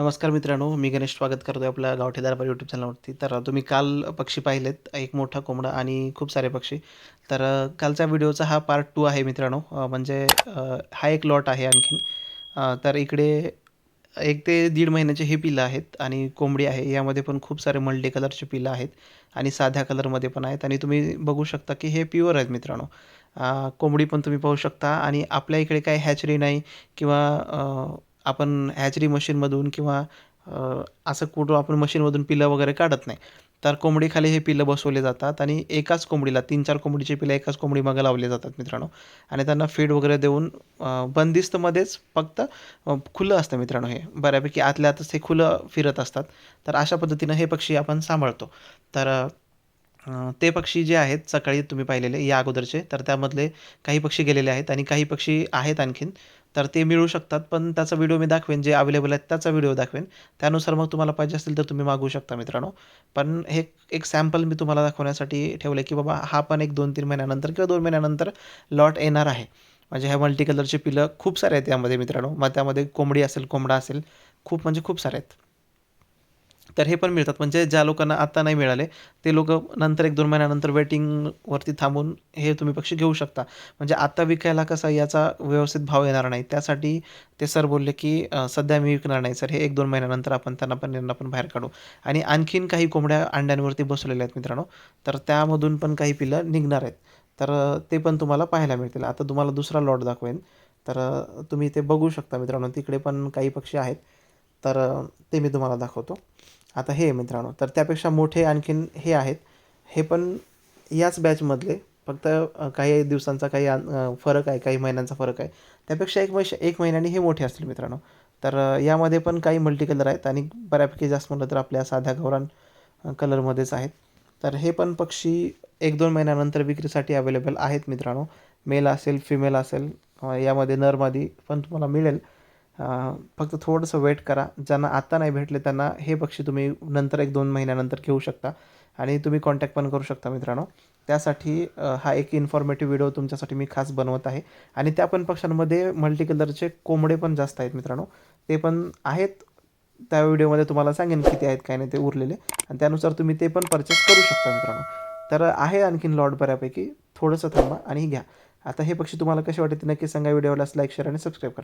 नमस्कार मित्रांनो मी गणेश स्वागत करतो आपल्या गावठी दरबार यूट्यूब चॅनलवरती तर तुम्ही काल पक्षी पाहिलेत एक मोठा कोंबडा आणि खूप सारे पक्षी. तर कालचा कालच्या व्हिडिओचा हा पार्ट टू आहे मित्रांनो. म्हणजे हा एक लॉट आहे आणखीन. तर इकडे एक ते दीड महिन्याचे हे पिलं आहेत आणि कोंबडी आहे. यामध्ये पण खूप सारे मल्टी कलरचे पिलं आहेत आणि साध्या कलरमध्ये पण आहेत. आणि तुम्ही बघू शकता की हे प्युअर आहेत मित्रांनो. कोंबडी पण तुम्ही पाहू शकता. आणि आपल्या इकडे काही हॅचरी नाही किंवा आपण हॅचरी मशीनमधून किंवा असं कुठं आपण मशीनमधून पिलं वगैरे काढत नाही. तर कोंबडीखाली हे पिलं बसवले जातात आणि एकाच कोंबडीला तीन चार कोंबडीचे पिलं एकाच कोंबडी मागं लावले जातात मित्रांनो. आणि त्यांना फीड वगैरे देऊन बंदिस्तमध्येच फक्त खुलं असतं मित्रांनो हे. बऱ्यापैकी आतल्या आतच हे खुलं फिरत असतात. तर अशा पद्धतीनं हे पक्षी आपण सांभाळतो. तर ते पक्षी जे आहेत सकाळी तुम्ही पाहिलेले या अगोदरचे तर त्यामधले काही पक्षी गेलेले आहेत आणि काही पक्षी आहेत आणखीन. तर ते मिळू शकतात पण त्याचा व्हिडिओ मी दाखवेन जे अवेलेबल आहेत त्याचा व्हिडिओ दाखवेन. त्यानुसार मग तुम्हाला पाहिजे असेल तर तुम्ही मागवू शकता मित्रांनो. पण हे एक सॅम्पल मी तुम्हाला दाखवण्यासाठी ठेवलं की बाबा हा पण एक दोन तीन महिन्यानंतर किंवा दोन महिन्यानंतर लॉट येणार आहे. म्हणजे ह्या मल्टी कलरचे पिलं खूप सारे आहेत यामध्ये मित्रांनो. मग त्यामध्ये कोंबडी असेल कोंबडा असेल खूप म्हणजे खूप सारे आहेत. तर हे पण मिळतात. म्हणजे ज्या लोकांना आत्ता नाही मिळाले ते लोक नंतर एक दोन महिन्यानंतर वेटिंगवरती थांबून हे तुम्ही पक्षी घेऊ शकता. म्हणजे आत्ता विकायला कसा याचा व्यवस्थित भाव येणार नाही. त्यासाठी ते सर बोलले की सध्या मी विकणार नाही सर हे एक दोन महिन्यानंतर आपण त्यांना पण यांना पण बाहेर काढू. आणि आणखीन काही कोंबड्या अंड्यांवरती बसवलेल्या आहेत मित्रांनो. तर त्यामधून पण काही पिलं निघणार आहेत. तर ते पण तुम्हाला पाहायला मिळतील. आता तुम्हाला दुसरा लॉट दाखवेन. तर तुम्ही ते बघू शकता मित्रांनो. तिकडे पण काही पक्षी आहेत. तर ते मी तुम्हाला दाखवतो. आता हे मित्रांनो. तर त्यापेक्षा मोठे आणखीन हे आहेत. हे पण याच बॅचमधले फक्त काही दिवसांचा काही फरक आहे काही महिन्यांचा फरक आहे. त्यापेक्षा एक महिश एक महिन्याने हे मोठे असतील मित्रांनो. तर यामध्ये पण काही मल्टी कलर आहेत आणि बऱ्यापैकी जास्त म्हटलं तर आपल्या साध्या गौरान कलरमध्येच आहेत. तर हे पण पक्षी एक दोन महिन्यानंतर विक्रीसाठी अवेलेबल आहेत मित्रांनो. मेल असेल फिमेल असेल यामध्ये नरमादी पण तुम्हाला मिळेल. फक्त थोडंसं वेट करा. ज्यांना आत्ता नाही भेटले त्यांना हे पक्षी तुम्ही नंतर एक दोन महिन्यानंतर घेऊ शकता. आणि तुम्ही कॉन्टॅक्ट पण करू शकता मित्रांनो. त्यासाठी हा एक इन्फॉर्मेटिव्ह व्हिडिओ तुमच्यासाठी मी खास बनवत आहे. आणि त्या पण पक्ष्यांमध्ये मल्टी कलरचे कोंबडे पण जास्त आहेत मित्रांनो. ते पण आहेत. त्या व्हिडिओमध्ये तुम्हाला सांगेन किती आहेत काय नाही ते उरलेले. आणि त्यानुसार तुम्ही ते पण परचेस करू शकता मित्रांनो. तर आहे आणखीन लॉट बऱ्यापैकी. थोडंसं थांबा आणि घ्या. आता हे पक्षी तुम्हाला कसे वाटते नक्की सांगा. व्हिडिओलाच लाईक शेअर आणि सबस्क्राईब करा.